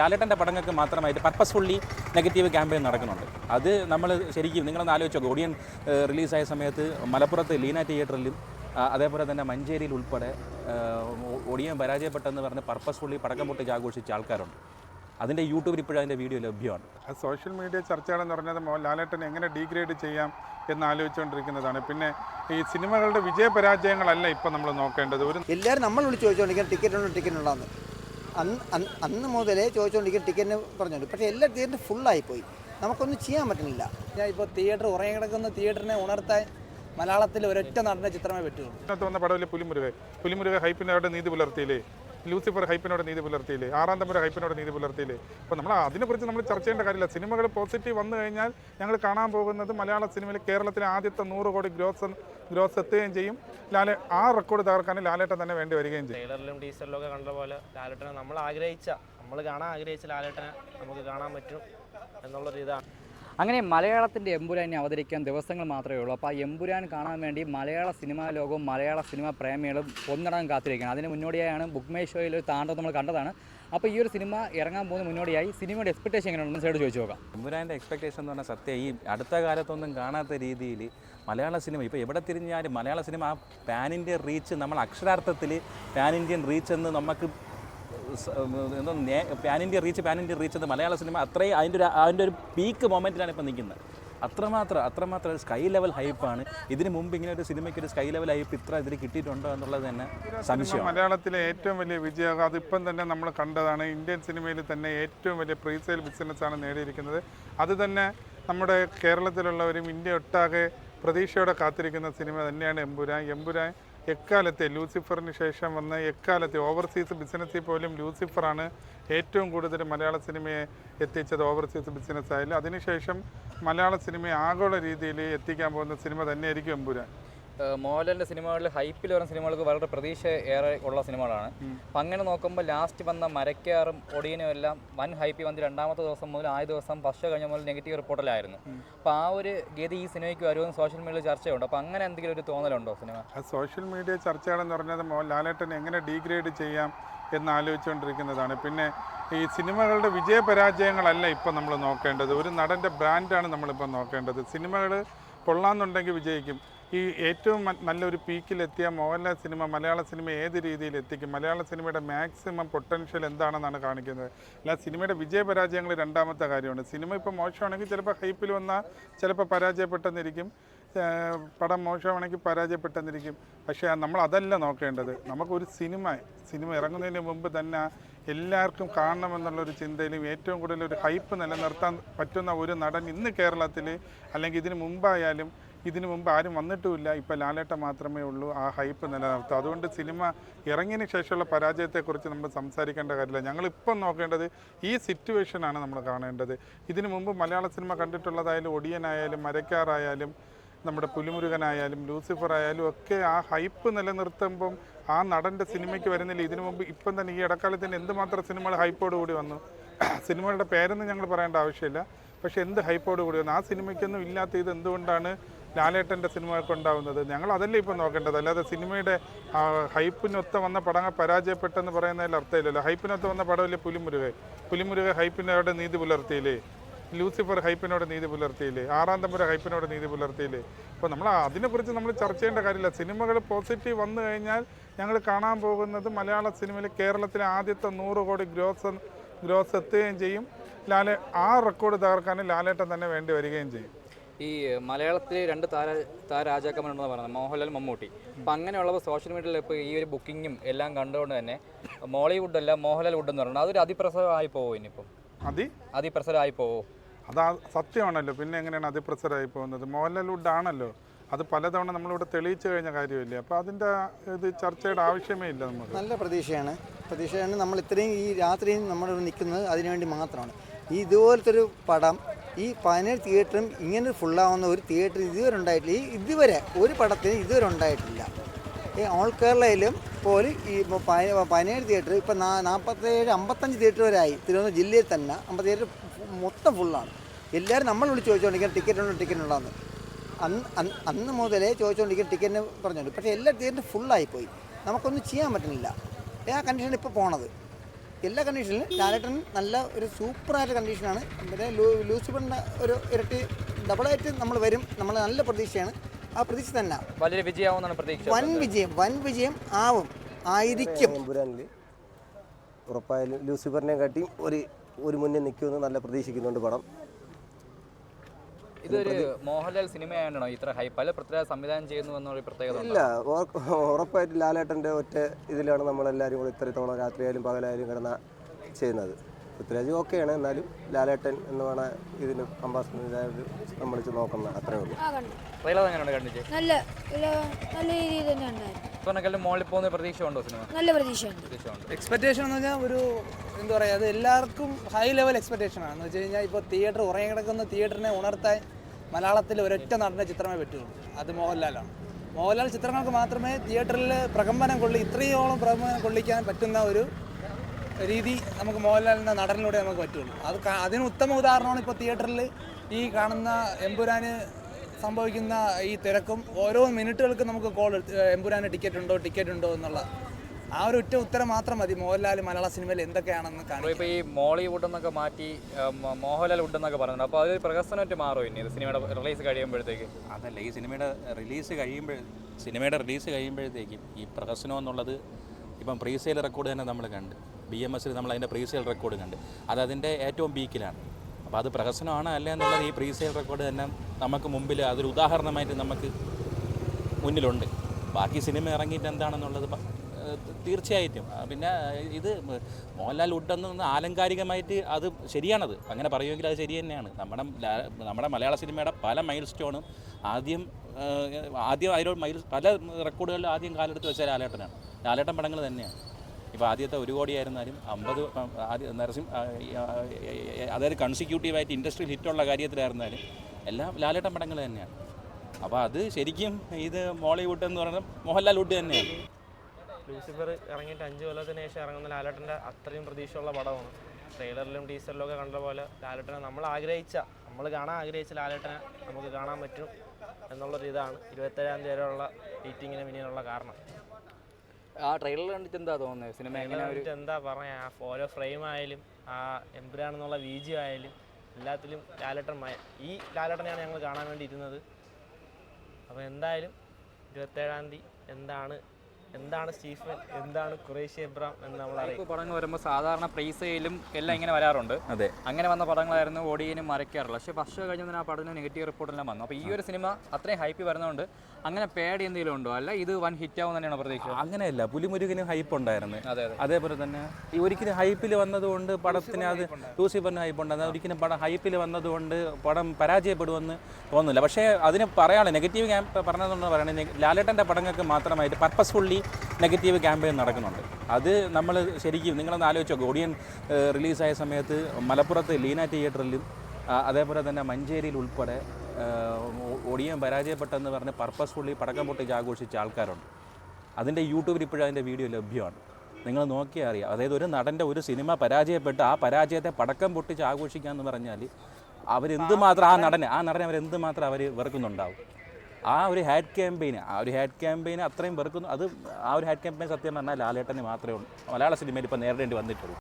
ലാലേട്ടന്റെ പടങ്ങൾക്ക് മാത്രമായിട്ട് purposefully negative campaign നടക്കുന്നുണ്ട്. അത് നമ്മൾ ശരിക്കും നിങ്ങളൊന്ന് ആലോചിച്ചോ ഓഡിയൻ റിലീസായ സമയത്ത് മലപ്പുറത്ത് ലീന തിയേറ്ററിലും അതേപോലെ തന്നെ മഞ്ചേരിയിൽ ഉൾപ്പെടെ ഓഡിയൻ ഒടിയൻ പരാജയപ്പെട്ടെന്ന് പറഞ്ഞ് പർപ്പസ്ഫുള്ളി പടക്കം പൊട്ടിച്ച് ആഘോഷിച്ച ആൾക്കാരുണ്ട്. അതിന്റെ യൂട്യൂബിൽ ഇപ്പോഴും അതിന്റെ വീഡിയോ ലഭ്യമാണ്. ആ സോഷ്യൽ മീഡിയ ചർച്ചകളെന്ന് പറഞ്ഞത് മോ ലാലേട്ടനെ എങ്ങനെ ഡീഗ്രേഡ് ചെയ്യാം എന്ന് ആലോചിച്ചുകൊണ്ടിരിക്കുന്നതാണ് പിന്നെ ഈ സിനിമകളുടെ വിജയപരാജയങ്ങളല്ല ഇപ്പം നമ്മൾ നോക്കേണ്ടത്. ഒരു എല്ലാവരും നമ്മൾ വിളിച്ച് ചോദിച്ചുകൊണ്ടിരിക്കുന്ന ടിക്കറ്റ് ഉണ്ടോ ടിക്കറ്റ് ഉണ്ടോന്ന്. അന്ന് അന്ന് അന്ന് മുതലേ ചോദിച്ചുകൊണ്ടിരിക്കും ടിക്കറ്റിന് പറഞ്ഞോണ്ട്. പക്ഷേ എല്ലാ തിയേറ്ററും ഫുള്ളായിപ്പോയി. നമുക്കൊന്നും ചെയ്യാൻ പറ്റുന്നില്ല. ഞാൻ ഇപ്പോൾ തിയേറ്റർ ഉറങ്ങി കിടക്കുന്ന തിയേറ്ററിനെ ഉണർത്താൻ മലയാളത്തിൽ ഒരൊറ്റ നടന്റെ ചിത്രമേ പറ്റുള്ളൂ. ഇന്നത്തെ വന്ന പടവിലെ പുലിമുരുക പുലിമുരുക ഹൈപ്പിനോട് നീതി പുലർത്തിയില്ലേ? ലൂസിഫർ ഹൈപ്പിനോട് നീതി പുലർത്തിയില്ലേ? ആറാം തമ്പുര ഹൈപ്പിനോട് നീതി പുലർത്തിയില്ലേ? അപ്പോൾ നമ്മൾ അതിനെക്കുറിച്ച് നമ്മൾ ചർച്ച ചെയ്യേണ്ട കാര്യമില്ല. സിനിമകൾ പോസിറ്റീവ് വന്നു കഴിഞ്ഞാൽ ഞങ്ങൾ കാണാൻ പോകുന്നത് മലയാള സിനിമയിൽ കേരളത്തിലെ ആദ്യത്തെ നൂറ് കോടി ഗ്രോസ് ഗ്രോസ് എത്തുകയും ചെയ്യും. ലാലെ ആ റെക്കോർഡ് തകർക്കാൻ ലാലേട്ടൻ തന്നെ വേണ്ടി വരികയും ചെയ്യും. ട്രെയിലറിലും ഡീസലിലും ഒക്കെ കണ്ട പോലെ ലാലേട്ടനെ നമ്മൾ ആഗ്രഹിച്ച നമ്മൾ കാണാൻ ആഗ്രഹിച്ച ലാലേട്ടനെ നമുക്ക് കാണാൻ പറ്റും എന്നുള്ളൊരു ഇതാണ്. അങ്ങനെ മലയാളത്തിന്റെ എമ്പുരാനെ അവതരിക്കാൻ ദിവസങ്ങൾ മാത്രമേ ഉള്ളൂ. അപ്പോൾ ആ എമ്പുരാൻ കാണാൻ വേണ്ടി മലയാള സിനിമാ ലോകവും മലയാള സിനിമാ പ്രേമികളും ഒന്നടങ്കം കാത്തിരിക്കുകയാണ്. അതിന് മുന്നോടിയായാണ് ബുക്ക് മൈ ഷോയിൽ ഒരു താണ്ടം നമ്മൾ കണ്ടതാണ്. അപ്പോൾ ഈ ഒരു സിനിമ ഇറങ്ങാൻ പോകുന്ന മുന്നോടിയായി സിനിമയുടെ എക്സ്പെക്ടേഷൻ എങ്ങനെയുണ്ടെന്ന് സൈഡ് ചോദിച്ചു നോക്കാം. എമ്പുരാന്റെ എക്സ്പെക്ടേഷൻ എന്ന് പറഞ്ഞാൽ സത്യം ഈ അടുത്ത കാലത്തൊന്നും കാണാത്ത രീതിയിൽ മലയാള സിനിമ ഇപ്പോൾ എവിടെ തിരിഞ്ഞാലും മലയാള സിനിമ ആ പാൻ ഇന്ത്യൻ റീച്ച് നമ്മൾ അക്ഷരാർത്ഥത്തിൽ പാൻ ഇന്ത്യൻ റീച്ച് എന്ന് നമുക്ക് pan India reach pan India reach എന്ന് മലയാള സിനിമ അത്രയും അതിന്റെ ഒരു അതിന്റെ ഒരു പീക്ക് മൊമെന്റിലാണ് ഇപ്പോൾ നിൽക്കുന്നത്. അത്രമാത്രം അത്രമാത്രം ഒരു സ്കൈ ലെവൽ ഹൈപ്പാണ് ഇതിന് മുമ്പ് ഇങ്ങനെ ഒരു സിനിമയ്ക്ക് ഒരു സ്കൈ ലെവൽ ഹൈപ്പ് ഇത്ര ഇതിൽ കിട്ടിയിട്ടുണ്ടോ എന്നുള്ളത് തന്നെ സംശയം മലയാളത്തിലെ ഏറ്റവും വലിയ വിജയം അതിപ്പം തന്നെ നമ്മൾ കണ്ടതാണ്. ഇന്ത്യൻ സിനിമയിൽ തന്നെ ഏറ്റവും വലിയ പ്രീസെയിൽ ബിസിനസ്സാണ് നേടിയിരിക്കുന്നത്. അത് തന്നെ നമ്മുടെ കേരളത്തിലുള്ളവരും ഇന്ത്യ ഒട്ടാകെ പ്രതീക്ഷയോടെ കാത്തിരിക്കുന്ന സിനിമ തന്നെയാണ് എമ്പുരാൻ. എമ്പുരാൻ എക്കാലത്തെ ലൂസിഫറിന് ശേഷം വന്ന എക്കാലത്തെ ഓവർസീസ് ബിസിനസ്സിൽ പോലും ലൂസിഫറാണ് ഏറ്റവും കൂടുതൽ മലയാള സിനിമയെ എത്തിച്ചത് ഓവർസീസ് ബിസിനസ്സായാലും അതിനുശേഷം മലയാള സിനിമയെ ആഗോള രീതിയിൽ എത്തിക്കാൻ പോകുന്ന സിനിമ തന്നെയായിരിക്കും എമ്പുരാൻ. മോഹൻലാലിന്റെ സിനിമകളിൽ ഹൈപ്പിൽ വരുന്ന സിനിമകൾക്ക് വളരെ പ്രതീക്ഷ ഏറെ ഉള്ള സിനിമകളാണ്. അപ്പം അങ്ങനെ നോക്കുമ്പോൾ ലാസ്റ്റ് വന്ന മരക്കാറും ഒടിയനും എല്ലാം വൻ ഹൈപ്പിൽ വന്ന് രണ്ടാമത്തെ ദിവസം മുതൽ ആദ്യ ദിവസം ഫസ്റ്റ് കഴിഞ്ഞ മുതൽ നെഗറ്റീവ് റിപ്പോർട്ടിലായിരുന്നു അപ്പോൾ ആ ഒരു ഗതി ഈ സിനിമയ്ക്ക് വരുമെന്ന് സോഷ്യൽ മീഡിയയിൽ ചർച്ചയുണ്ട്. അപ്പോൾ അങ്ങനെ എന്തെങ്കിലും ഒരു തോന്നലുണ്ടോ സിനിമ? സോഷ്യൽ മീഡിയ ചർച്ചകളെന്ന് പറഞ്ഞത് മോഹൻലാലേട്ടനെ എങ്ങനെ ഡീഗ്രേഡ് ചെയ്യാം എന്ന് ആലോചിച്ചുകൊണ്ടിരിക്കുന്നതാണ്. പിന്നെ ഈ സിനിമകളുടെ വിജയപരാജയങ്ങളല്ല ഇപ്പം നമ്മൾ നോക്കേണ്ടത്. ഒരു നടന്റെ ബ്രാൻഡാണ് നമ്മളിപ്പോൾ നോക്കേണ്ടത്. സിനിമകൾ കൊള്ളാമെന്നുണ്ടെങ്കിൽ വിജയിക്കും. ഈ ഏറ്റവും നല്ലൊരു പീക്കിലെത്തിയ മോഹൻലാൽ സിനിമ മലയാള സിനിമ ഏത് രീതിയിൽ എത്തിക്കും മലയാള സിനിമയുടെ മാക്സിമം പൊട്ടൻഷ്യൽ എന്താണെന്നാണ് കാണിക്കുന്നത്? അല്ല സിനിമയുടെ വിജയപരാജയങ്ങൾ രണ്ടാമത്തെ കാര്യമാണ്. സിനിമ ഇപ്പോൾ മോശമാണെങ്കിൽ ചിലപ്പോൾ ഹൈപ്പിൽ വന്നാൽ ചിലപ്പോൾ പരാജയപ്പെട്ടെന്നിരിക്കും. പടം മോശമാണെങ്കിൽ പരാജയപ്പെട്ടെന്നിരിക്കും. പക്ഷേ നമ്മൾ അതല്ല നോക്കേണ്ടത്. നമുക്കൊരു സിനിമ സിനിമ ഇറങ്ങുന്നതിന് മുമ്പ് തന്നെ എല്ലാവർക്കും കാണണമെന്നുള്ളൊരു ചിന്തയിലും ഏറ്റവും കൂടുതൽ ഒരു ഹൈപ്പ് നിലനിർത്താൻ പറ്റുന്ന ഒരു നടൻ ഇന്ന് കേരളത്തിൽ അല്ലെങ്കിൽ ഇതിന് മുമ്പായാലും ഇതിനു മുമ്പ് ആരും വന്നിട്ടുമില്ല. ഇപ്പോൾ ലാലേട്ട മാത്രമേ ഉള്ളൂ. ആ ഹൈപ്പ് നിലനിർത്തും. അതുകൊണ്ട് സിനിമ ഇറങ്ങിയതിന് ശേഷമുള്ള പരാജയത്തെക്കുറിച്ച് നമ്മൾ സംസാരിക്കേണ്ട കാര്യമില്ല. ഞങ്ങളിപ്പം നോക്കേണ്ടത് ഈ സിറ്റുവേഷനാണ് നമ്മൾ കാണേണ്ടത്. ഇതിനു മുമ്പ് മലയാള സിനിമ കണ്ടിട്ടുള്ളതായാലും ഒടിയനായാലും മരക്കാറായാലും നമ്മുടെ പുലിമുരുകനായാലും ലൂസിഫർ ആയാലും ഒക്കെ ആ ഹൈപ്പ് നിലനിർത്തുമ്പം ആ നടന്റെ സിനിമയ്ക്ക് വരുന്നില്ല. ഇതിനു മുമ്പ് ഇപ്പം തന്നെ ഈ ഇടക്കാലത്തിന് എന്തുമാത്രം സിനിമകൾ ഹൈപ്പോട് കൂടി വന്നു. സിനിമകളുടെ പേരൊന്നും ഞങ്ങൾ പറയേണ്ട ആവശ്യമില്ല. പക്ഷേ എന്ത് ഹൈപ്പോട് കൂടി വന്നു? ആ സിനിമയ്ക്കൊന്നും ഇല്ലാത്ത ഇത് എന്തുകൊണ്ടാണ് ലാലേട്ടന്റെ സിനിമകൾക്ക് ഉണ്ടാവുന്നത് ഞങ്ങൾ അതല്ലേ ഇപ്പോൾ നോക്കേണ്ടത്? അല്ലാതെ സിനിമയുടെ ഹൈപ്പിനൊത്ത വന്ന പടങ്ങൾ പരാജയപ്പെട്ടെന്ന് പറയുന്നതിൽ അർത്ഥമില്ലല്ലോ. ഹൈപ്പിനൊത്ത വന്ന പടമില്ലേ പുലിമുരുകെ പുലിമുരുക ഹൈപ്പിനോട് നീതി പുലർത്തിയില്ലേ? ലൂസിഫർ ഹൈപ്പിനോട് നീതി പുലർത്തിയില്ലേ? ആറാം തമ്പുര ഹൈപ്പിനോട് നീതി പുലർത്തിയില്ലേ? അപ്പോൾ നമ്മൾ അതിനെക്കുറിച്ച് നമ്മൾ ചർച്ച ചെയ്യേണ്ട കാര്യമില്ല. സിനിമകൾ പോസിറ്റീവ് വന്നു കഴിഞ്ഞാൽ ഞങ്ങൾ കാണാൻ പോകുന്നത് മലയാള സിനിമയിൽ കേരളത്തിലെ ആദ്യത്തെ നൂറ് കോടി ഗ്രോസ് ഗ്രോസ് എത്തുകയും ചെയ്യും. ലാലേ ആ റെക്കോർഡ് തകർക്കാൻ ലാലേട്ടൻ തന്നെ വേണ്ടി വരികയും ചെയ്യും. ഈ മലയാളത്തിൽ രണ്ട് താര താരാജാക്കന്മാരുണ്ടെന്ന് പറയുന്നത്. മോഹൻലാൽ മമ്മൂട്ടി. അപ്പം അങ്ങനെയുള്ളപ്പോൾ സോഷ്യൽ മീഡിയയിൽ ഇപ്പോൾ ഈ ഒരു ബുക്കിങ്ങും എല്ലാം കണ്ടുകൊണ്ട് തന്നെ മോളിവുഡ് അല്ല മോഹൻലാൽ വുഡ് എന്ന് പറയുന്നത്. അതൊരു അതിപ്രസരമായി പോകും ഇനിയിപ്പം? അതി? അതിപ്രസരമായി പോവോ? അതാ സത്യമാണല്ലോ. പിന്നെ എങ്ങനെയാണ് അതിപ്രസരമായി പോകുന്നത്? മോഹൻലാൽ വുഡ് ആണല്ലോ. അത് പലതവണ നമ്മളിവിടെ തെളിയിച്ചു കഴിഞ്ഞ കാര്യമില്ലേ? അപ്പോൾ അതിന്റെ ഇത് ചർച്ചയുടെ ആവശ്യമേ ഇല്ല നമുക്ക്. നല്ല പ്രതീക്ഷയാണ്. പ്രതീക്ഷയാണ് നമ്മൾ ഇത്രയും ഈ രാത്രിയും നമ്മൾ നിൽക്കുന്നത് അതിനുവേണ്ടി മാത്രമാണ്. ഈ ഇതുപോലത്തെ ഒരു പടം ഈ പതിനേഴ് തിയേറ്ററും ഇങ്ങനെ ഫുള്ളാവുന്ന ഒരു തിയേറ്റർ ഇതുവരെ ഉണ്ടായിട്ടില്ല. ഈ ഇതുവരെ ഒരു പടത്തിന് ഇതുവരെ ഉണ്ടായിട്ടില്ല. ഈ ഓൾ കേരളയിലും പോലും ഈ പതിനേഴ് തിയേറ്റർ ഇപ്പം നാൽപ്പത്തേഴ് അമ്പത്തഞ്ച് തിയേറ്റർ വരെ ആയി. തിരുവനന്തപുരം ജില്ലയിൽ തന്നെ അമ്പത് തിയേറ്റർ മൊത്തം ഫുള്ളാണ് എല്ലാവരും നമ്മൾ വിളിച്ച് ചോദിച്ചുകൊണ്ടിരിക്കുന്ന ടിക്കറ്റ് ഉണ്ടോ ടിക്കറ്റ് ഉണ്ടോയെന്ന് അന്ന് അന്ന് അന്ന് മുതലേ ചോദിച്ചുകൊണ്ടിരിക്കുന്ന ടിക്കറ്റിന് പറഞ്ഞുകൊണ്ട് പക്ഷേ എല്ലാ തിയേറ്ററും ഫുള്ളായിപ്പോയി നമുക്കൊന്നും ചെയ്യാൻ പറ്റുന്നില്ല. ആ കണ്ടീഷനിൽ ഇപ്പോൾ പോണത്. എല്ലാ കണ്ടീഷനിലും ലാലേട്ടൻ നല്ല ഒരു സൂപ്പറായിട്ട് കണ്ടീഷനാണ് പിന്നെ ലൂ- ലൂസിഫറിന്റെ ഒരു ഇരട്ടി ഡബിളായിട്ട് നമ്മൾ വരും നമ്മൾ നല്ല പ്രതീക്ഷയാണ്. ആ പ്രതീക്ഷ തന്നെ. വലിയ വിജയമാവുമെന്നാണ് പ്രതീക്ഷ. വൻ വിജയം വൻ വിജയം ആവും ആയിരിക്കും. എമ്പുരാനിൽ ഉറപ്പായാലും ലൂസിഫറിനെ കാട്ടി ഒരു ഒരു മുന്നേ നിൽക്കുമെന്ന് നല്ല പ്രതീക്ഷിക്കുന്നുണ്ട് പടം. ഇതൊരു മോഹൻലാൽ സിനിമയാണോ ഇത്ര ഹൈപ്പ് പല പൃഥ്വിരാജ് സംവിധാനം ചെയ്യുന്നു എന്നൊരു പ്രത്യേകത ഉണ്ടോ? ഇല്ല ഉറ- ഉറപ്പായിട്ട് ലാലേട്ടന്റെ ഒറ്റ ഇതിലാണ് നമ്മളെല്ലാവരും കൂടി ഇത്ര തവണ രാത്രിയായാലും പകലായാലും കിടന്ന ചെയ്യുന്നത്. പൃഥ്വിരാജ് ഓക്കെയാണ് എന്നാലും ലാലേട്ടൻ എന്ന് പറഞ്ഞ ഇതിന് അംബാസിഡർ നമ്മൾ നോക്കുന്നത് അത്രേ ഉള്ളൂ. നല്ല നല്ല രീതിയിൽ തന്നെ ഉണ്ടായിരുന്നു. മോളിൽ പോകുന്ന പ്രതീക്ഷ ഉണ്ടോ സിനിമ? നല്ല പ്രതീക്ഷയുണ്ട്. പ്രതീക്ഷ ഉണ്ട് എക്സ്പെക്ടേഷൻ എന്ന് പറഞ്ഞാൽ ഒരു എന്താ പറയുക അത് എല്ലാവർക്കും ഹൈ ലെവൽ എക്സ്പെക്ടേഷൻ ആണ്. എന്ന് വെച്ച് കഴിഞ്ഞാൽ ഇപ്പോൾ തിയേറ്റർ ഉറങ്ങി കിടക്കുന്ന തിയേറ്ററിനെ ഉണർത്താൻ മലയാളത്തിൽ ഒരൊറ്റ നടന്റെ ചിത്രമേ പറ്റുള്ളൂ. അത് മോഹൻലാലാണ്. മോഹൻലാൽ ചിത്രങ്ങൾക്ക് മാത്രമേ തിയേറ്ററിൽ പ്രകമ്പനം കൊള്ളി ഇത്രയോളം പ്രകമ്പനം കൊള്ളിക്കാൻ പറ്റുന്ന ഒരു രീതി നമുക്ക് മോഹൻലാലിന്റെ നടനിലൂടെ നമുക്ക് പറ്റുള്ളൂ. അത് അതിന് ഉത്തമ ഉദാഹരണമാണ് ഇപ്പോൾ തിയേറ്ററിൽ ഈ കാണുന്ന എമ്പുരാന് സംഭവിക്കുന്ന ഈ തിരക്കും ഓരോ മിനിറ്റുകൾക്കും നമുക്ക് കോൾ എമ്പുരാന് ടിക്കറ്റ് ഉണ്ടോ ടിക്കറ്റ് ഉണ്ടോ എന്നുള്ള ആ ഒരു ഒറ്റ ഉത്തരം മാത്രം മതി. മോഹൻലാൽ മലയാള സിനിമയിൽ എന്തൊക്കെയാണെന്ന് കാണിക്കും ഇപ്പോൾ ഈ മോളിവുഡ് എന്നൊക്കെ മാറ്റി മോഹൻലാൽ വുഡ് എന്നൊക്കെ പറയുന്നുണ്ട് അപ്പോൾ അതൊരു പ്രകസനമായിട്ട് മാറും ഇനി? സിനിമയുടെ റിലീസ് കഴിയുമ്പോഴത്തേക്ക്? അതല്ല ഈ സിനിമയുടെ റിലീസ് കഴിയുമ്പോൾ സിനിമയുടെ റിലീസ് കഴിയുമ്പോഴത്തേക്കും ഈ പ്രഹസനം എന്നുള്ളത് ഇപ്പം പ്രീസെയിൽ റെക്കോർഡ് തന്നെ നമ്മൾ കണ്ട്. ബി എം എസിൽ നമ്മൾ അതിന്റെ പ്രീസെയിൽ റെക്കോർഡ് കണ്ട്. അത് അതിന്റെ ഏറ്റവും പീക്കിലാണ് അപ്പോൾ അത് പ്രഹസനമാണ് അല്ല എന്നുള്ളത് ഈ പ്രീസെയിൽ റെക്കോർഡ് തന്നെ നമുക്ക് മുമ്പിൽ അതൊരു ഉദാഹരണമായിട്ട് നമുക്ക് മുന്നിലുണ്ട്. ബാക്കി സിനിമ ഇറങ്ങിയിട്ട് എന്താണെന്നുള്ളത് തീർച്ചയായിട്ടും. പിന്നെ ഇത് മോഹൻലാൽ ഉണ്ടെന്ന് ആലങ്കാരികമായിട്ട് അത് ശരിയാണത്. അങ്ങനെ പറയുമെങ്കിൽ അത് ശരി തന്നെയാണ്. നമ്മുടെ നമ്മുടെ മലയാള സിനിമയുടെ പല മൈൽ സ്റ്റോണും ആദ്യം ആദ്യം അതിനോട് മൈൽ പല റെക്കോർഡുകളിൽ ആദ്യം കാലെടുത്ത് വെച്ച ലാലേട്ടനാണ്. ലാലേട്ടൻ പടങ്ങൾ തന്നെയാണ്. ഇപ്പോൾ ആദ്യത്തെ ഒരു കോടിയായിരുന്നാലും അമ്പത് ആദ്യം ആ, അതായത് കൺസിക്യൂട്ടീവായിട്ട് ഇൻഡസ്ട്രിയിൽ ഹിറ്റുള്ള കാര്യത്തിലായിരുന്നാലും എല്ലാം ലാലേട്ടൻ പടങ്ങൾ തന്നെയാണ്. അപ്പോൾ അത് ശരിക്കും ഇത് മോളിവുഡ് എന്ന് പറയുന്നത് മോഹൻലാൽ വുഡ് തന്നെയാണ്. ലൂസിഫർ ഇറങ്ങിയിട്ട് അഞ്ച് കൊല്ലത്തിന് ശേഷം ഇറങ്ങുന്ന ലാലേട്ടന്റെ അത്രയും പ്രതീക്ഷയുള്ള പടമാണ്. ട്രെയിലറിലും ടീസറിലും ഒക്കെ കണ്ട പോലെ ലാലേട്ടനെ നമ്മൾ ആഗ്രഹിച്ച നമ്മൾ കാണാൻ ആഗ്രഹിച്ച ലാലേട്ടനെ നമുക്ക് കാണാൻ പറ്റും എന്നുള്ളൊരു ഇതാണ് ഇരുപത്തേഴാം തീയതി വരെയുള്ള മീറ്റിങ്ങിന് പിന്നിലുള്ള കാരണം. ആ ട്രെയിലർ കണ്ടിട്ട് എന്താ തോന്നുന്നത് സിനിമ എങ്ങനെ ഒരു എന്താ പറയാ? ആ ഓരോ ഫ്രെയിം ആയാലും ആ എംബ്രാണെന്നുള്ള വീജി ആയാലും എല്ലാത്തിലും ലാലേട്ടൻ ഈ ലാലേട്ടനെയാണ് ഞങ്ങൾ കാണാൻ വേണ്ടി ഇരുന്നത്. അപ്പോൾ എന്തായാലും ഇരുപത്തേഴാം തീയതി എന്താണ് എന്താണ് സ്റ്റീഫൻ എന്താണ് കുറേശ്യ എബ്രാം എന്ന് നമ്മൾ അറിയാം പടങ്ങൾ വരുമ്പോൾ സാധാരണ പ്രൈസയിലും എല്ലാം ഇങ്ങനെ വരാറുണ്ട്. അതെ. അങ്ങനെ വന്ന പടങ്ങളായിരുന്നു ഓടിയനും മറയ്ക്കാറില്ല പക്ഷേ വർഷം കഴിഞ്ഞാൽ ആ പടത്തിന് നെഗറ്റീവ് റിപ്പോർട്ടെല്ലാം വന്നു. അപ്പോൾ ഈ ഒരു സിനിമ അത്രയും ഹൈപ്പ് വരുന്നതുകൊണ്ട് അങ്ങനെ പേടി എന്തെങ്കിലും ഉണ്ടോ? അല്ല ഇത് വൺ ഹിറ്റ് ആവും തന്നെയാണ് പ്രതീക്ഷ അങ്ങനെയല്ല പുലിമുരുകനും ഹൈപ്പ് ഉണ്ടായിരുന്നു. അതെ അതെ. അതേപോലെ തന്നെ ഈ ഒരിക്കലും ഹൈപ്പിൽ വന്നതുകൊണ്ട് പടത്തിന് അത് ലൂസിഫറിന് ഹൈപ്പ് ഉണ്ടായിരുന്നു. ഒരിക്കലും പടം ഹൈപ്പിൽ വന്നതുകൊണ്ട് പടം പരാജയപ്പെടുമെന്ന് തോന്നുന്നില്ല. പക്ഷേ അതിന് പറയാനുള്ള നെഗറ്റീവ് ഞാൻ പറഞ്ഞതെന്ന് പറയുന്നത് ലാലേട്ടന്റെ പടങ്ങൾക്ക് മാത്രമായിട്ട് പർപ്പസ്ഫുള്ളി നെഗറ്റീവ് ക്യാമ്പയിൻ നടക്കുന്നുണ്ട്. അത് നമ്മൾ ശരിക്കും നിങ്ങളൊന്ന് ആലോചിച്ച് ഓഡിയൻ റിലീസായ സമയത്ത് മലപ്പുറത്ത് ലീന തിയേറ്ററിലും അതേപോലെ തന്നെ മഞ്ചേരിയിൽ ഉൾപ്പെടെ ഒടിയൻ പരാജയപ്പെട്ടെന്ന് പറഞ്ഞ് പർപ്പസ്ഫുള്ളി പടക്കം പൊട്ടിച്ച് ആഘോഷിച്ച ആൾക്കാരുണ്ട്. അതിന്റെ യൂട്യൂബിൽ ഇപ്പോഴും അതിന്റെ വീഡിയോ ലഭ്യമാണ്. നിങ്ങൾ നോക്കിയാൽ അറിയാം. അതായത് ഒരു നടന്റെ ഒരു സിനിമ പരാജയപ്പെട്ട് ആ പരാജയത്തെ പടക്കം പൊട്ടിച്ച് ആഘോഷിക്കുക എന്ന് പറഞ്ഞാൽ അവരെന്തുമാത്രം ആ നടനെ ആ നടനെ അവരെന്തുമാത്രം അവർ വെറുക്കുന്നുണ്ടാവും. ആ ഒരു ഹാഡ് ക്യാമ്പയിന് ആ ഒരു ഹാഡ് ക്യാമ്പയിന് അത്രയും വെറുക്കുന്നു. അത് ആ ഒരു ഹാഡ് ക്യാമ്പയിൻ സത്യം പറഞ്ഞാൽ ലാലേട്ടന് മാത്രമേ ഉള്ളൂ. മലയാള സിനിമയിൽ ഇപ്പോൾ നേരിടേണ്ടി വന്നിട്ടുള്ളൂ.